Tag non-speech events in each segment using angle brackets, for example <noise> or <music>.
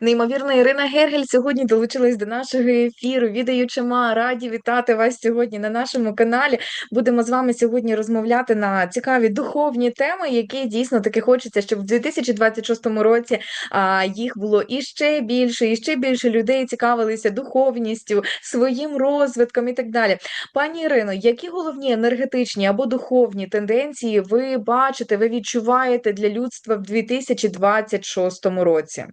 Неймовірна Ірина Гергель сьогодні долучилась до нашого ефіру. Відаючима, раді вітати вас сьогодні на нашому каналі. Будемо з вами сьогодні розмовляти на цікаві духовні теми, які дійсно таки хочеться, щоб в 2026 році а, їх було і ще більше, і ще більше людей цікавилися духовністю, своїм розвитком і так далі. Пані Ірино, які головні енергетичні або духовні тенденції ви бачите, ви відчуваєте для людства в 2026 році?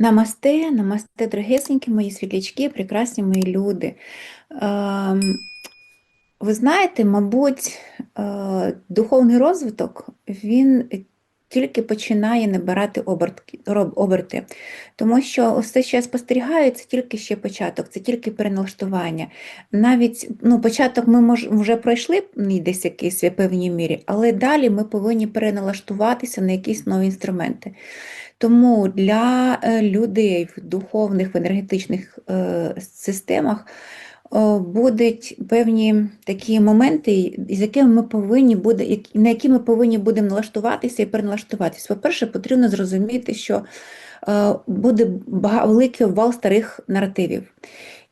Намасте, намасте, дорогесенькі мої світлячки, прекрасні мої люди. Ем, ви знаєте, мабуть, е, духовний розвиток, він тільки починає набирати оберти. Тому що все, що я спостерігаю, це тільки ще початок, це тільки переналаштування. Навіть ну, початок ми мож, вже пройшли десь якийсь в певній мірі, але далі ми повинні переналаштуватися на якісь нові інструменти. Тому для е, людей в духовних, в енергетичних е, системах будуть певні такі моменти, з якими ми повинні буде, на які ми повинні будемо налаштуватися і переналаштуватися. По-перше, потрібно зрозуміти, що е, буде великий обвал старих наративів.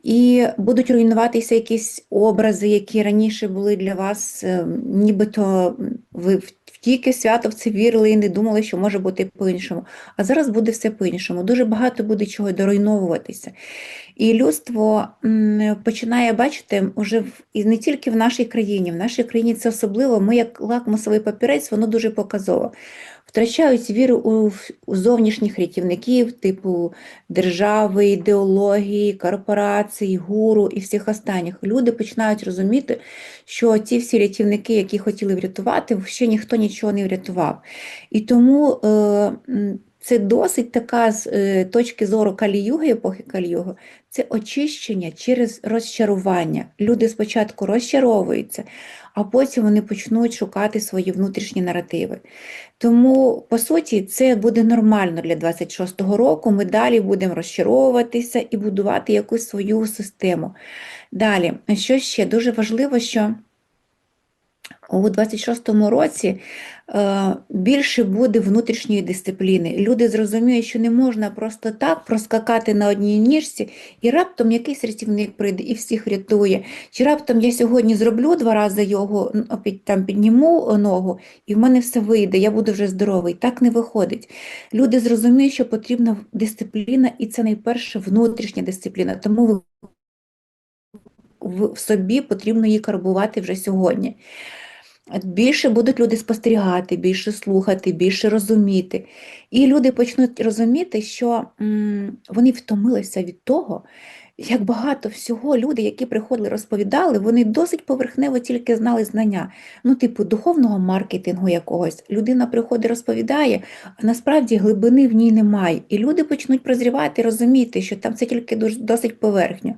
І будуть руйнуватися якісь образи, які раніше були для вас, е, нібито ви тільки свято в це вірили і не думали, що може бути по-іншому. А зараз буде все по-іншому. Дуже багато буде чого доруйновуватися. І людство починає бачити уже в, і не тільки в нашій країні. В нашій країні це особливо. Ми, як лакмусовий папірець, воно дуже показово. Втрачають віру у, зовнішніх рятівників, типу держави, ідеології, корпорацій, гуру і всіх останніх. Люди починають розуміти, що ці всі рятівники, які хотіли врятувати, ще ніхто нічого не врятував. І тому е, це досить така з е, точки зору Калі-юги, епохи Калі-юги, це очищення через розчарування. Люди спочатку розчаровуються, а потім вони почнуть шукати свої внутрішні наративи. Тому, по суті, це буде нормально для 26-го року. Ми далі будемо розчаровуватися і будувати якусь свою систему. Далі, що ще дуже важливо, що у 26-му році більше буде внутрішньої дисципліни. Люди зрозуміють, що не можна просто так проскакати на одній ніжці, і раптом якийсь рятівник прийде і всіх врятує. Чи раптом я сьогодні зроблю два рази його, там підніму ногу, і в мене все вийде, я буду вже здоровий. Так не виходить. Люди зрозуміють, що потрібна дисципліна, і це найперше внутрішня дисципліна. Тому в собі потрібно її карбувати вже сьогодні. Більше будуть люди спостерігати, більше слухати, більше розуміти. І люди почнуть розуміти, що м, вони втомилися від того, як багато всього люди, які приходили, розповідали, вони досить поверхнево тільки знали знання. Ну, типу, духовного маркетингу якогось. Людина приходить, розповідає, а насправді глибини в ній немає. І люди почнуть прозрівати, розуміти, що там це тільки досить поверхньо.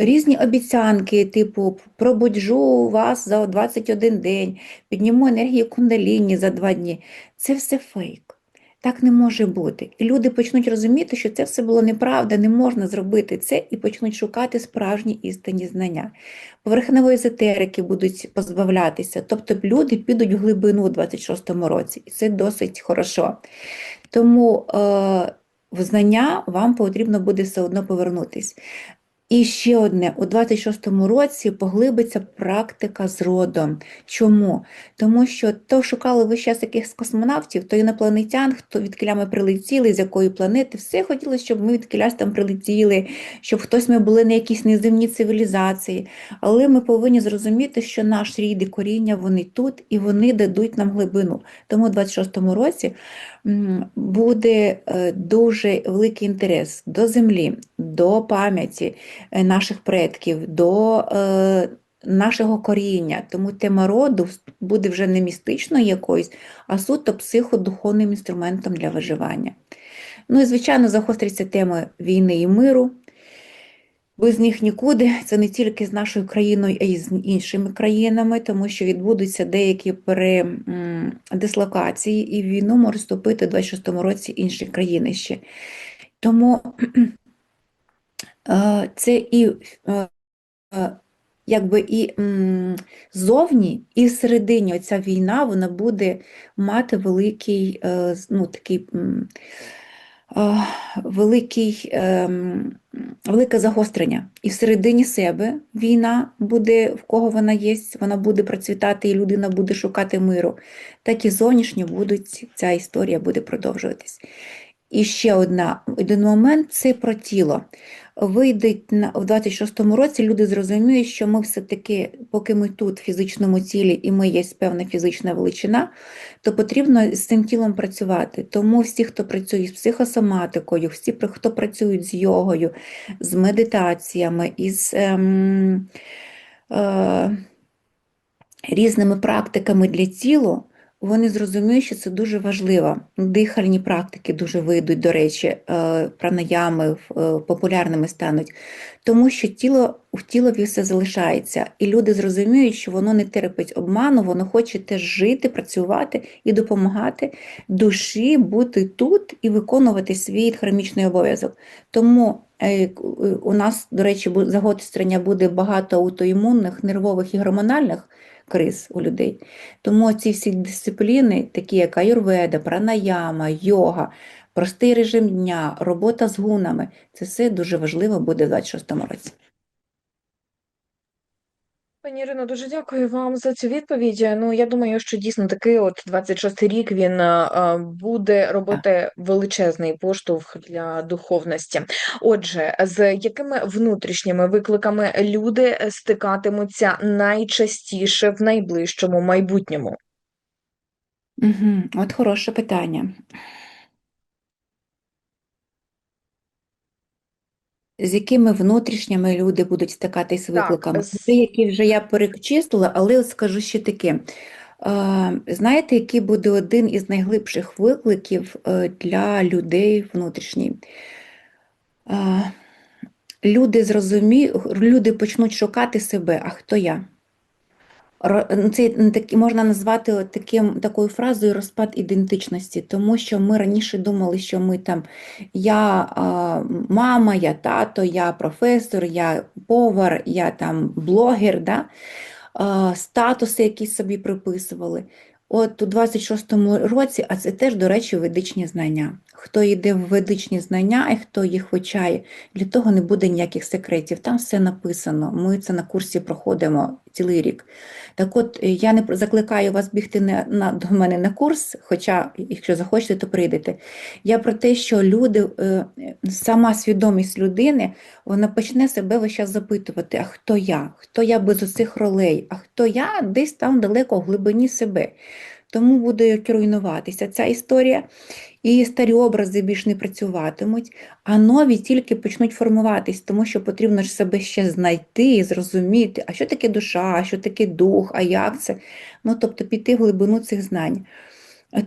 Різні обіцянки, типу, пробуджу вас за 21 день, підніму енергію кундаліні за два дні. Це все фейк. Так не може бути. І люди почнуть розуміти, що це все було неправда, не можна зробити це, і почнуть шукати справжні істинні знання. Поверхневої езотерики будуть позбавлятися, тобто люди підуть в глибину у 26-му році, і це досить хорошо. Тому е, в знання вам потрібно буде все одно повернутись. І ще одне, у 26-му році поглибиться практика з родом. Чому? Тому що то шукали ви час якихось космонавтів, то інопланетян, хто від ми прилетіли, з якої планети, все хотілося, щоб ми від кілясь там прилетіли, щоб хтось ми були на якійсь неземній цивілізації. Але ми повинні зрозуміти, що наш рід і коріння вони тут і вони дадуть нам глибину. Тому у 26-му році буде е, дуже великий інтерес до землі, до пам'яті е, наших предків, до е, нашого коріння. Тому тема роду буде вже не містичною якоюсь, а суто психодуховним інструментом для виживання. Ну і, звичайно, загостриться тема війни і миру. Без них нікуди. Це не тільки з нашою країною, а й з іншими країнами, тому що відбудуться деякі передислокації, і війну може вступити у 26-му році інші країни ще. Тому це і е, е, якби і м, зовні, і всередині оця війна вона буде мати великий е, ну, такий е, великий, велике загострення. І всередині себе війна буде, в кого вона є, вона буде процвітати, і людина буде шукати миру, так і зовнішньо будуть, ця історія буде продовжуватись. І ще одна, один момент це про тіло. Вийдуть на, в 26-му році, люди зрозуміють, що ми все-таки, поки ми тут в фізичному тілі і ми є певна фізична величина, то потрібно з цим тілом працювати. Тому всі, хто працює з психосоматикою, всі, хто працюють з йогою, з медитаціями, із ем, е, різними практиками для тіла, вони зрозуміють, що це дуже важливо. Дихальні практики дуже вийдуть, до речі, е, пранаями е, популярними стануть, тому що тіло в тілові все залишається, і люди зрозуміють, що воно не терпить обману, воно хоче теж жити, працювати і допомагати душі бути тут і виконувати свій хромічний обов'язок. Тому е, у нас, до речі, загострення буде багато аутоімунних, нервових і гормональних криз у людей. Тому ці всі дисципліни, такі як аюрведа, пранаяма, йога, простий режим дня, робота з гунами, це все дуже важливо буде в 26-му році. Пані Ірино, дуже дякую вам за цю відповідь. Ну, я думаю, що дійсно такий от 26-й рік він а, буде робити величезний поштовх для духовності. Отже, з якими внутрішніми викликами люди стикатимуться найчастіше в найближчому майбутньому? Угу, От хороше питання. З якими внутрішніми люди будуть стикатись з викликами? Так. Ті, які вже я перечислила, але от скажу ще таке. Знаєте, який буде один із найглибших викликів е, для людей внутрішній? Люди зрозуміють, люди почнуть шукати себе, а хто я? Ну, Це м, можна назвати таким, такою фразою розпад ідентичності, тому що ми раніше думали, що ми там я мама, я тато, я професор, я повар, я там блогер, да? статуси якісь собі приписували. От у 26-му році, а це теж, до речі, ведичні знання. Хто йде в ведичні знання і хто їх вивчає, для того не буде ніяких секретів. Там все написано. Ми це на курсі проходимо цілий рік. Так от, е, я не закликаю вас бігти на, на, до мене на курс, хоча, якщо захочете, то прийдете. Я про те, що люди, е, сама свідомість людини, вона почне себе весь час запитувати, а хто я? Хто я без оцих ролей? А хто я десь там далеко в глибині себе? Тому буде руйнуватися ця історія, і старі образи більш не працюватимуть, а нові тільки почнуть формуватись, тому що потрібно ж себе ще знайти і зрозуміти, а що таке душа, а що таке дух, а як це? Ну, тобто піти в глибину цих знань.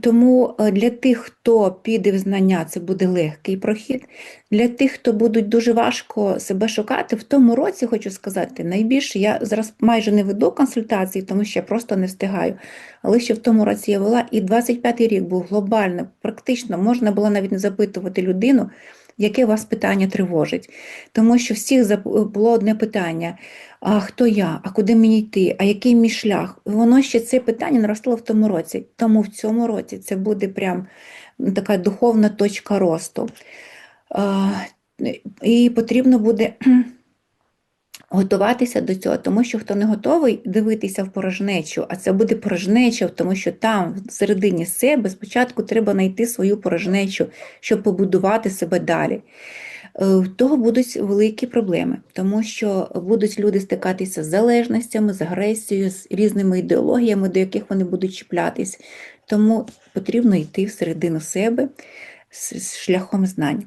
Тому е, для тих, хто піде в знання, це буде легкий прохід. Для тих, хто будуть дуже важко себе шукати, в тому році, хочу сказати, найбільше я зараз майже не веду консультації, тому що я просто не встигаю. Але ще в тому році я вела, і 25-й рік був глобально, практично можна було навіть не запитувати людину, яке вас питання тривожить. Тому що всіх зап- було одне питання: а хто я, а куди мені йти, а який мій шлях? Воно ще це питання наросло в тому році. Тому в цьому році це буде прям така духовна точка росту. І потрібно буде готуватися до цього, тому що хто не готовий дивитися в порожнечу, а це буде порожнеча, тому що там, всередині себе, спочатку треба знайти свою порожнечу, щоб побудувати себе далі. Е, В того будуть великі проблеми, тому що будуть люди стикатися з залежностями, з агресією, з різними ідеологіями, до яких вони будуть чіплятись. Тому потрібно йти всередину себе з з шляхом знань.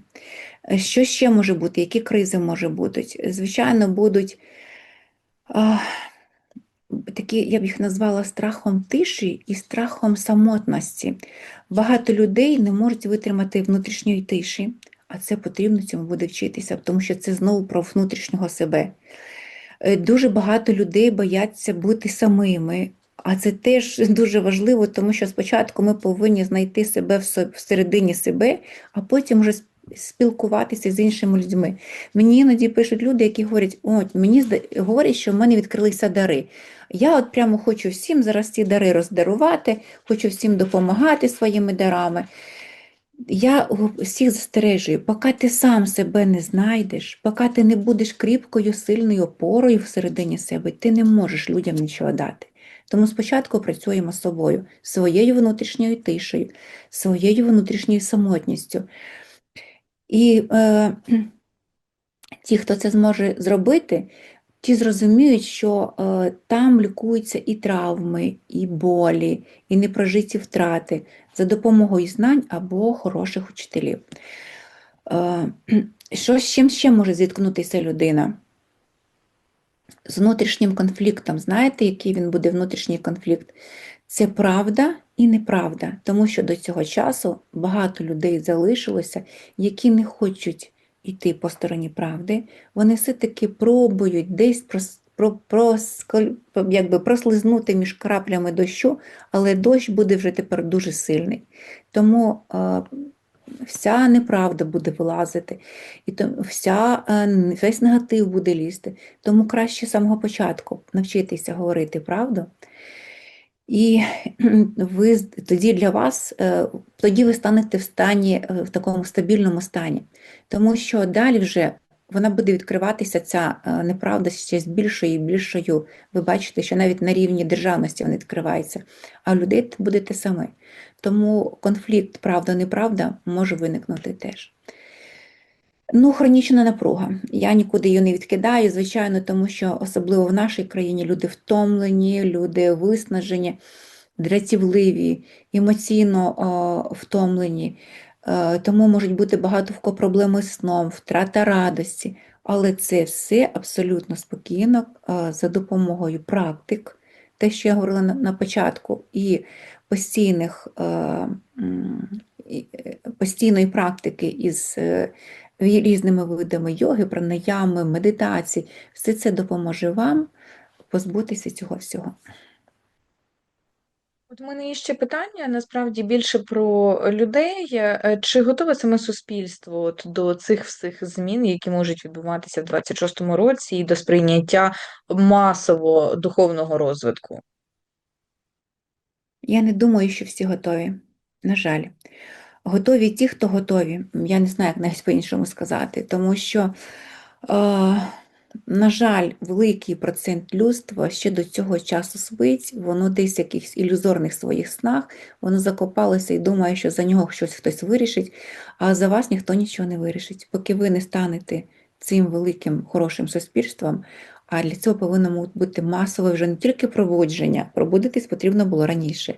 Е, Що ще може бути? Які кризи може бути? Звичайно, будуть а, такі, я б їх назвала страхом тиші і страхом самотності. Багато людей не можуть витримати внутрішньої тиші, а це потрібно цьому буде вчитися, тому що це знову про внутрішнього себе. Е, Дуже багато людей бояться бути самими, а це теж <laughs> дуже важливо, тому що спочатку ми повинні знайти себе всередині себе, а потім вже спілкуватися з іншими людьми. Мені іноді пишуть люди, які говорять, от мені говорять, що в мене відкрилися дари. Я от прямо хочу всім зараз ці дари роздарувати, хочу всім допомагати своїми дарами. Я всіх застережую, поки ти сам себе не знайдеш, поки ти не будеш кріпкою, сильною опорою всередині себе, ти не можеш людям нічого дати. Тому спочатку працюємо з собою, своєю внутрішньою тишею, своєю внутрішньою самотністю. І е, <clears throat> ті, хто це зможе зробити, ті зрозуміють, що е, там лікуються і травми, і болі, і непрожиті втрати за допомогою знань або хороших учителів. Е, <clears throat> що з чим ще може зіткнутися людина? З внутрішнім конфліктом. Знаєте, який він буде внутрішній конфлікт? Це правда і неправда, тому що до цього часу багато людей залишилося, які не хочуть йти по стороні правди. Вони все-таки пробують десь прос- про, просколь- якби прослизнути між краплями дощу, але дощ буде вже тепер дуже сильний. Тому е, вся неправда буде вилазити, і то, вся, е, весь негатив буде лізти. Тому краще з самого початку навчитися говорити правду. І <clears throat> ви тоді для вас, е, тоді ви станете в стані, е, в такому стабільному стані. Тому що далі вже вона буде відкриватися, ця е, неправда ще з більшою і більшою. Ви бачите, що навіть на рівні державності вона відкривається, а у людей буде те саме. Тому конфлікт правда-неправда може виникнути теж. Ну, хронічна напруга. Я нікуди її не відкидаю, звичайно, тому що особливо в нашій країні люди втомлені, люди виснажені, дратівливі, емоційно о, втомлені. Е, Тому можуть бути багато в кого проблеми з сном, втрата радості. Але це все абсолютно спокійно е, за допомогою практик, те, що я говорила на, на початку, і постійних, е, е, постійної практики із е, різними видами йоги, пранаями, медитації. Все це допоможе вам позбутися цього всього. От у мене є ще питання, насправді більше про людей. Е, Чи готове саме суспільство от до цих всіх змін, які можуть відбуватися в 26-му році, і до сприйняття масово духовного розвитку? Я не думаю, що всі готові. На жаль, готові ті, хто готові. Я не знаю, як навіть по-іншому сказати, тому що, е, на жаль, великий процент людства ще до цього часу спить, воно десь в якихось ілюзорних своїх снах, воно закопалося і думає, що за нього щось хтось вирішить, а за вас ніхто нічого не вирішить. Поки ви не станете цим великим хорошим суспільством, а для цього повинно бути масове вже не тільки пробудження, пробудитись потрібно було раніше,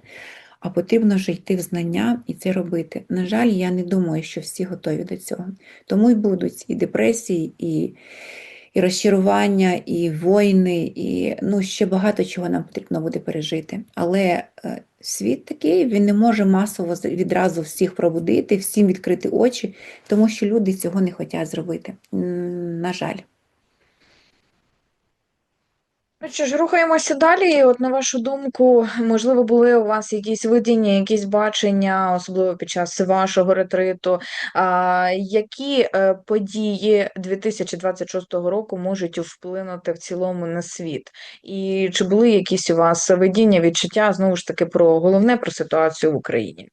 а потрібно вже йти в знання і це робити. На жаль, я не думаю, що всі готові до цього. Тому й будуть і депресії, і, і розчарування, і війни, і ну, ще багато чого нам потрібно буде пережити. Але е, світ такий, він не може масово відразу всіх пробудити, всім відкрити очі, тому що люди цього не хочуть зробити. На жаль. Ну що ж, рухаємося далі. От на вашу думку, можливо, були у вас якісь видіння, якісь бачення, особливо під час вашого ретриту, а, які е, події 2026 року можуть вплинути в цілому на світ? І чи були якісь у вас видіння, відчуття знову ж таки про головне про ситуацію в Україні?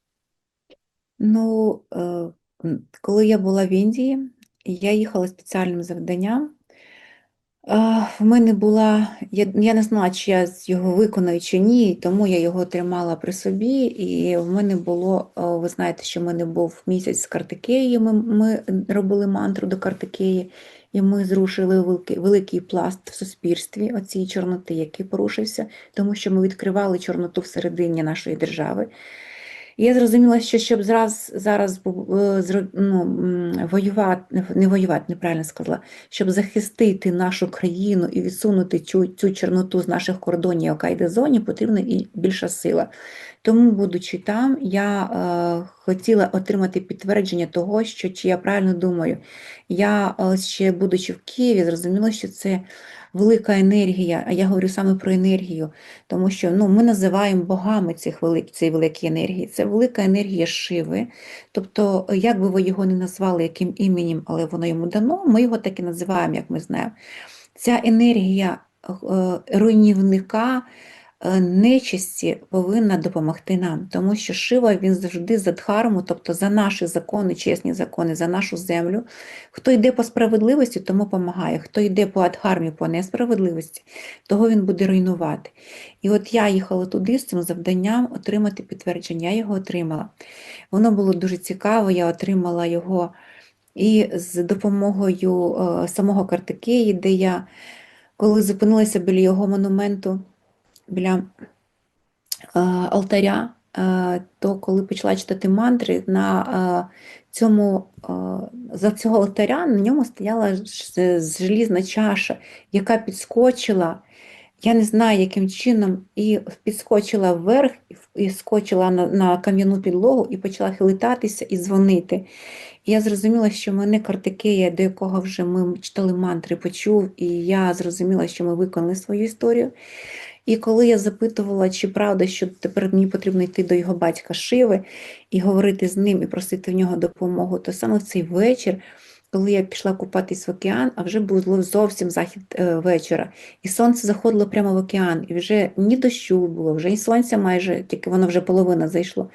Ну, е, коли я була в Індії, я їхала спеціальним завданням. В мене була, я, я не знала, чи я його виконаю чи ні, тому я його тримала при собі. І в мене було, ви знаєте, що в мене був місяць з Картикеї, ми, ми робили мантру до Картикеї, і ми зрушили великий, великий пласт в суспільстві оцієї чорноти, який порушився, тому що ми відкривали чорноту всередині нашої держави. Я зрозуміла, що щоб зараз, зараз е, ну, воювати, не воювати, неправильно сказала, щоб захистити нашу країну і відсунути цю, цю чорноту з наших кордонів, яка йде зоні, потрібна і більша сила. Тому, будучи там, я е, хотіла отримати підтвердження того, що чи я правильно думаю. Я е, ще, будучи в Києві, зрозуміла, що це велика енергія, а я говорю саме про енергію, тому що ну, ми називаємо богами цих велик, цієї великої енергії. Це велика енергія Шиви. Тобто, як би ви його не назвали яким іменем, але воно йому дано, ми його так і називаємо, як ми знаємо. Ця енергія е, руйнівника, нечисті повинна допомогти нам, тому що Шива він завжди за дхарму, тобто за наші закони, чесні закони, за нашу землю. Хто йде по справедливості, тому допомагає. Хто йде по адхармі, по несправедливості, того він буде руйнувати. І от я їхала туди з цим завданням отримати підтвердження. Я його отримала. Воно було дуже цікаво, я отримала його і з допомогою е, самого Картикеї, де я, коли зупинилася біля його монументу, біля е, алтаря, е, то коли почала читати мантри, на е, цьому, за цього алтаря на ньому стояла желізна чаша, яка підскочила. Я не знаю, яким чином, і підскочила вверх, і скочила на, на кам'яну підлогу і почала хилитатися і дзвонити. І я зрозуміла, що мене Картикея, до якого вже ми читали мантри, почув, і я зрозуміла, що ми виконали свою історію. І коли я запитувала, чи правда, що тепер мені потрібно йти до його батька Шиви і говорити з ним і просити в нього допомогу, то саме в цей вечір, коли я пішла купатись в океан, а вже було зовсім захід е, вечора, і сонце заходило прямо в океан, і вже ні дощу було, вже і сонця майже, тільки воно вже половина зайшло.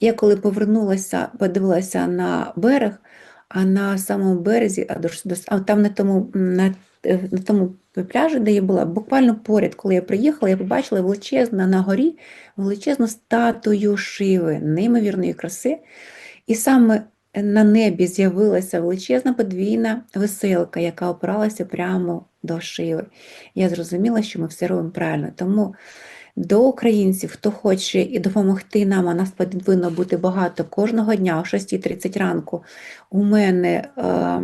Я коли повернулася, подивилася на берег, а на самому березі, а, там на тому, на, на тому пляжі, де я була, буквально поряд, коли я приїхала, я побачила величезну на горі величезну статую Шиви, неймовірної краси. І саме на небі з'явилася величезна подвійна веселка, яка опиралася прямо до Шиви. Я зрозуміла, що ми все робимо правильно. Тому до українців, хто хоче і допомогти нам, а нас повинно бути багато кожного дня о 6.30 ранку. У мене е,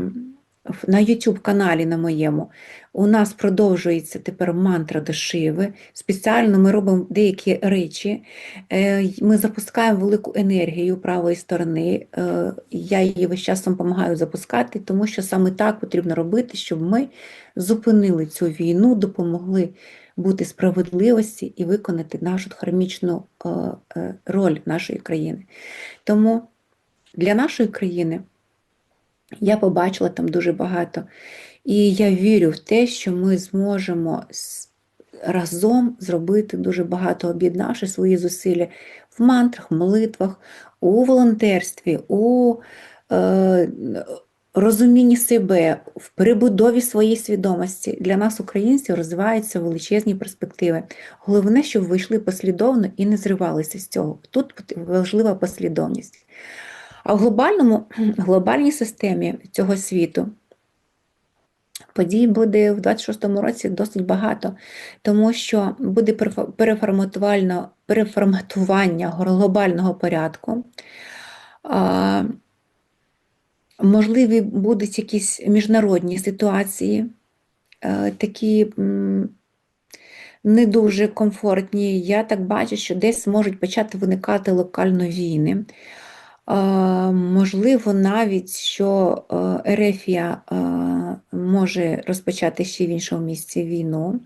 на YouTube каналі на моєму у нас продовжується тепер мантра до Шиви. Спеціально ми робимо деякі речі. Е, Ми запускаємо велику енергію правої сторони. Е, Я її весь час допомагаю запускати, тому що саме так потрібно робити, щоб ми зупинили цю війну, допомогли бути справедливості і виконати нашу хармічну е, роль нашої країни. Тому для нашої країни я побачила там дуже багато. І я вірю в те, що ми зможемо разом зробити дуже багато, об'єднавши свої зусилля в мантрах, молитвах, у волонтерстві, у е, розумінні себе, в перебудові своєї свідомості. Для нас, українців, розвиваються величезні перспективи. Головне, щоб ви йшли послідовно і не зривалися з цього. Тут важлива послідовність. А в глобальному, <clears throat> глобальній системі цього світу подій буде в 26-му році досить багато, тому що буде переформатування глобального порядку. Можливі будуть якісь міжнародні ситуації, е, такі не дуже комфортні. Я так бачу, що десь можуть почати виникати локально війни. А, Можливо, навіть що е, Ерефія е, може розпочати ще в іншому місці війну.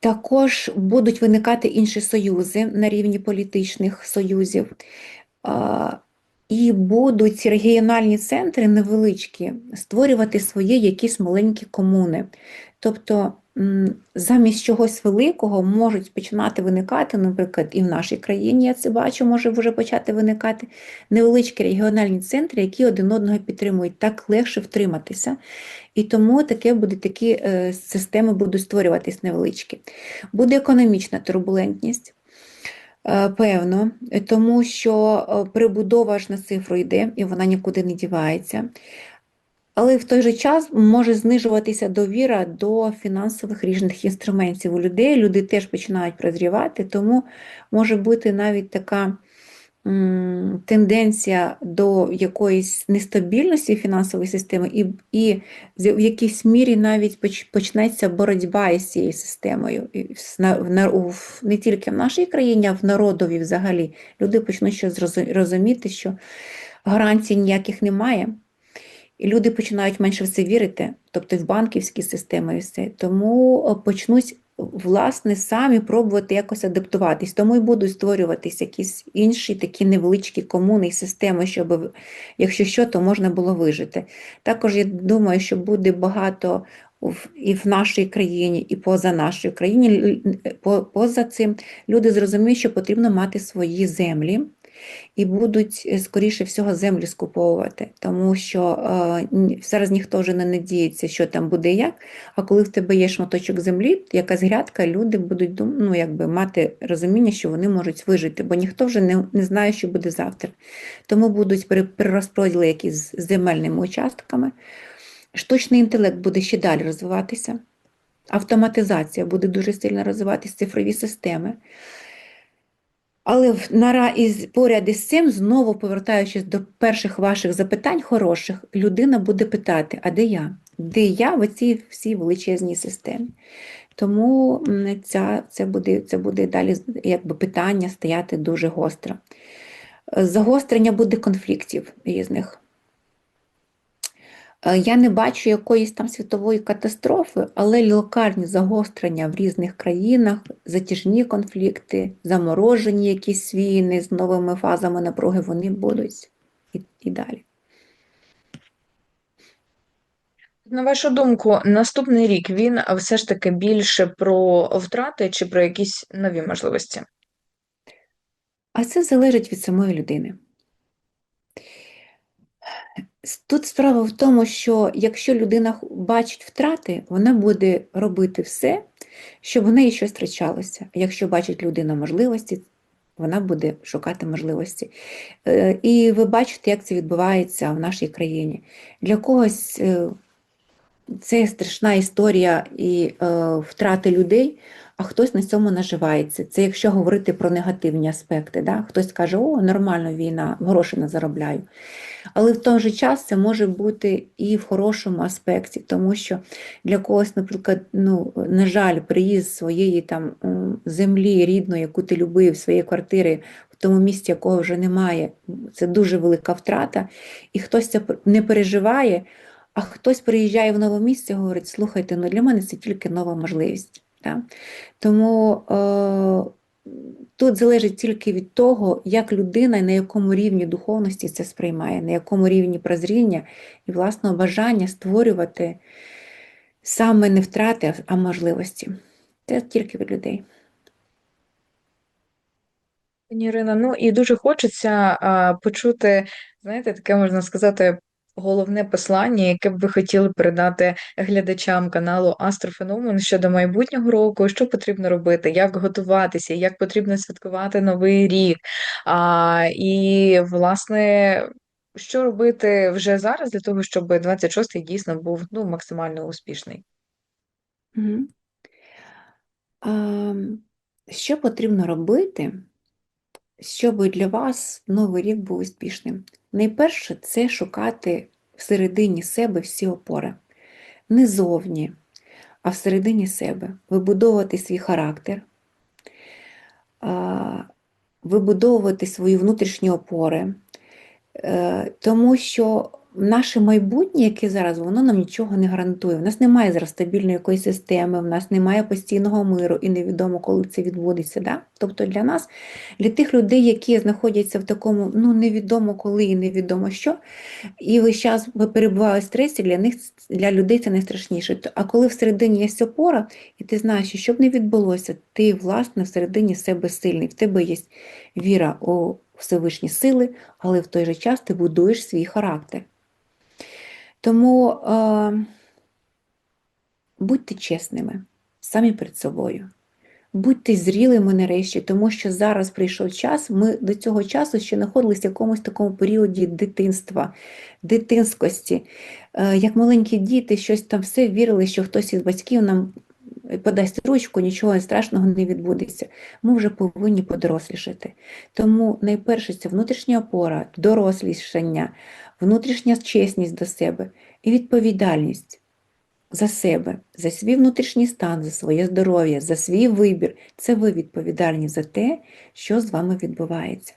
Також будуть виникати інші союзи на рівні політичних союзів. І будуть ці регіональні центри невеличкі створювати свої якісь маленькі комуни. Тобто замість чогось великого можуть починати виникати, наприклад, і в нашій країні я це бачу, може вже почати виникати невеличкі регіональні центри, які один одного підтримують, так легше втриматися. І тому таке буде, такі е, системи будуть створюватись невеличкі. Буде економічна турбулентність. Е, Певно, тому що е, перебудова ж на цифру йде, і вона нікуди не дівається. Але в той же час може знижуватися довіра до фінансових різних інструментів у людей. Люди теж починають прозрівати, тому може бути навіть така м, тенденція до якоїсь нестабільності фінансової системи, і, і в якійсь мірі навіть почнеться боротьба із цією системою. Не тільки в нашій країні, а в народові взагалі. Люди почнуть розуміти, що гарантій ніяких немає. І люди починають менше в це вірити, тобто в банківські системи і все. Тому е, почнуть власне самі пробувати якось адаптуватись. Тому і будуть створюватись якісь інші такі невеличкі комуни і системи, щоб, якщо що, то можна було вижити. Також я думаю, що буде багато і в нашій країні, і поза нашою країні, по- поза цим люди зрозуміють, що потрібно мати свої землі і будуть, е, скоріше всього, землі скуповувати, тому що е, зараз ніхто вже не надіється, що там буде як. А коли в тебе є шматочок землі, якась грядка, люди будуть ну, якби, мати розуміння, що вони можуть вижити, бо ніхто вже не, не знає, що буде завтра. Тому будуть пере- перерозподіли якісь з земельними участками. Штучний інтелект буде ще далі розвиватися. Автоматизація буде дуже сильно розвиватися, цифрові системи. Але нара із поряд із цим, знову повертаючись до перших ваших запитань хороших, людина буде питати: а де я? Де я в цій всій величезній системі? Тому ця, це, буде, це буде далі якби, питання стояти дуже гостро. Загострення буде конфліктів різних. Е, Я не бачу якоїсь там світової катастрофи, але локальні загострення в різних країнах, затяжні конфлікти, заморожені якісь війни з новими фазами напруги, вони будуть і, і далі. На вашу думку, наступний рік він все ж таки більше про втрати чи про якісь нові можливості? А це залежить від самої людини. Тут справа в тому, що якщо людина бачить втрати, вона буде робити все, щоб в неї щось втрачалося. Якщо бачить людина можливості, вона буде шукати можливості. Е, І ви бачите, як це відбувається в нашій країні. Для когось е, це страшна історія і е, втрати людей, а хтось на цьому наживається. Це якщо говорити про негативні аспекти. Да? Хтось каже, о, нормально війна, гроші не заробляю. Але в той же час це може бути і в хорошому аспекті, тому що для когось, наприклад, ну, на жаль, приїзд своєї там землі рідної, яку ти любив, своєї квартири, тому місці, якого вже немає, це дуже велика втрата, і хтось це не переживає, а хтось приїжджає в нове місце і говорить: слухайте, ну для мене це тільки нова можливість. Да? Тому е, тут залежить тільки від того, як людина на якому рівні духовності це сприймає, на якому рівні прозріння і власного бажання створювати саме не втрати, а можливості. Це тільки від людей. Пані Ірина, ну і дуже хочеться а, почути, знаєте, таке можна сказати, головне послання, яке б ви хотіли передати глядачам каналу Астрофеномен щодо майбутнього року, що потрібно робити, як готуватися, як потрібно святкувати Новий рік. А, і, власне, що робити вже зараз для того, щоб 26-й дійсно був ну, максимально успішний. Що потрібно робити, щоб для вас Новий рік був успішним? Найперше це шукати всередині себе всі опори. Не зовні, а всередині себе. Вибудовувати свій характер, вибудовувати свої внутрішні опори. Е, Тому що наше майбутнє, яке зараз, воно нам нічого не гарантує. У нас немає зараз стабільної якоїсь системи, в нас немає постійного миру і невідомо, коли це відбудеться. Да? Тобто для нас, для тих людей, які знаходяться в такому ну невідомо коли і невідомо що, і весь час перебувають в стресі, для них для людей це найстрашніше. А коли всередині є опора, і ти знаєш, що щоб не відбулося, ти власне всередині себе сильний, в тебе є віра у Всевишні сили, але в той же час ти будуєш свій характер. Тому е, будьте чесними самі перед собою. Будьте зрілими нарешті, тому що зараз прийшов час, ми до цього часу ще знаходилися в якомусь такому періоді дитинства, дитинськості. Е, Як маленькі діти, щось там все вірили, що хтось із батьків нам подасть ручку, нічого страшного не відбудеться. Ми вже повинні подорослішати. Тому найперше це внутрішня опора, дорослішання, внутрішня чесність до себе і відповідальність за себе, за свій внутрішній стан, за своє здоров'я, за свій вибір. Це ви відповідальні за те, що з вами відбувається.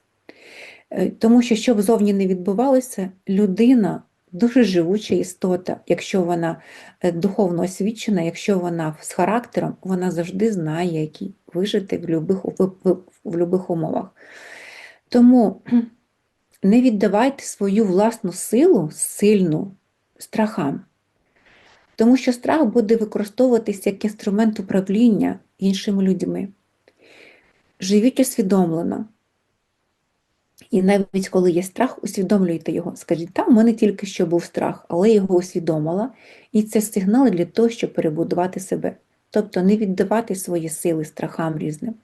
Е, Тому що, щоб зовні не відбувалося, людина дуже живуча істота. Якщо вона е, духовно освічена, якщо вона з характером, вона завжди знає, як вижити в в умовах. Тому не віддавайте свою власну силу сильну страхам. Тому що страх буде використовуватися як інструмент управління іншими людьми. Живіть усвідомлено. І навіть коли є страх, усвідомлюйте його. Скажіть, там у мене тільки що був страх, але я його усвідомила, і це сигнал для того, щоб перебудувати себе. Тобто не віддавати свої сили страхам різним.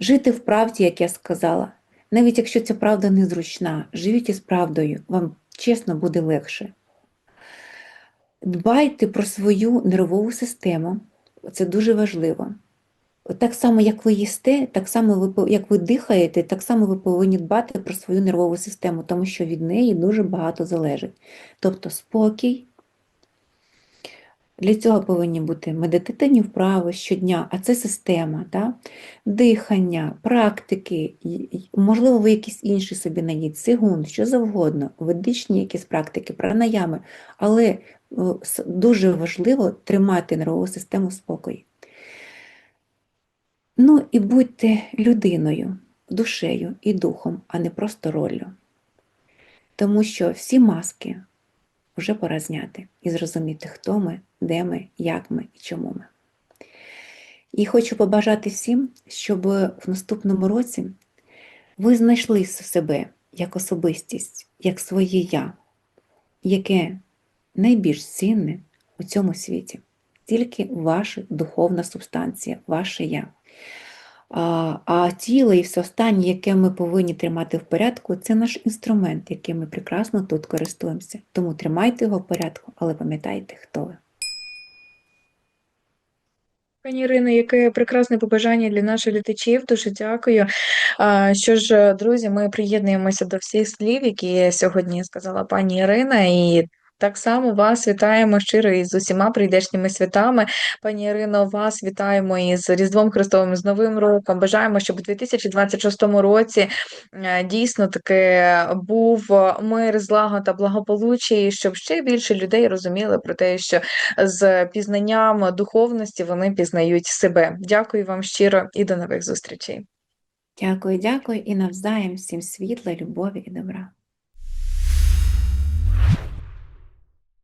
Жити в правді, як я сказала, навіть якщо ця правда незручна, живіть із правдою, вам чесно буде легше. Дбайте про свою нервову систему, це дуже важливо. Так само, як ви їсте, так само як ви дихаєте, так само ви повинні дбати про свою нервову систему, тому що від неї дуже багато залежить. Тобто спокій. Для цього повинні бути медитативні вправи щодня, а це система, та? дихання, практики, можливо, ви якісь інші собі знайдіть, сигун, що завгодно, ведичні якісь практики, пранаями, але дуже важливо тримати нервову систему в спокої. Ну і будьте людиною, душею і духом, а не просто роллю. Тому що всі маски вже пора зняти і зрозуміти, хто ми, де ми, як ми і чому ми. І хочу побажати всім, щоб в наступному році ви знайшли себе як особистість, як своє я, яке найбільш цінне у цьому світі. Тільки ваша духовна субстанція, ваше я. А, тіло і все останнє, яке ми повинні тримати в порядку, це наш інструмент, яким ми прекрасно тут користуємося. Тому тримайте його в порядку, але пам'ятайте, хто ви. Пані Ірино, яке прекрасне побажання для наших глядачів. Дуже дякую. Що ж, друзі, ми приєднуємося до всіх слів, які сьогодні сказала пані Ірина, і так само вас вітаємо щиро із усіма прийдешніми святами. Пані Ірино, вас вітаємо із Різдвом Христовим, з Новим роком. Бажаємо, щоб у 2026 році е, дійсно таки був мир, злагода, благополуччя, і щоб ще більше людей розуміли про те, що з пізнанням духовності вони пізнають себе. Дякую вам щиро і до нових зустрічей. Дякую, дякую і навзаєм всім світла, любові і добра.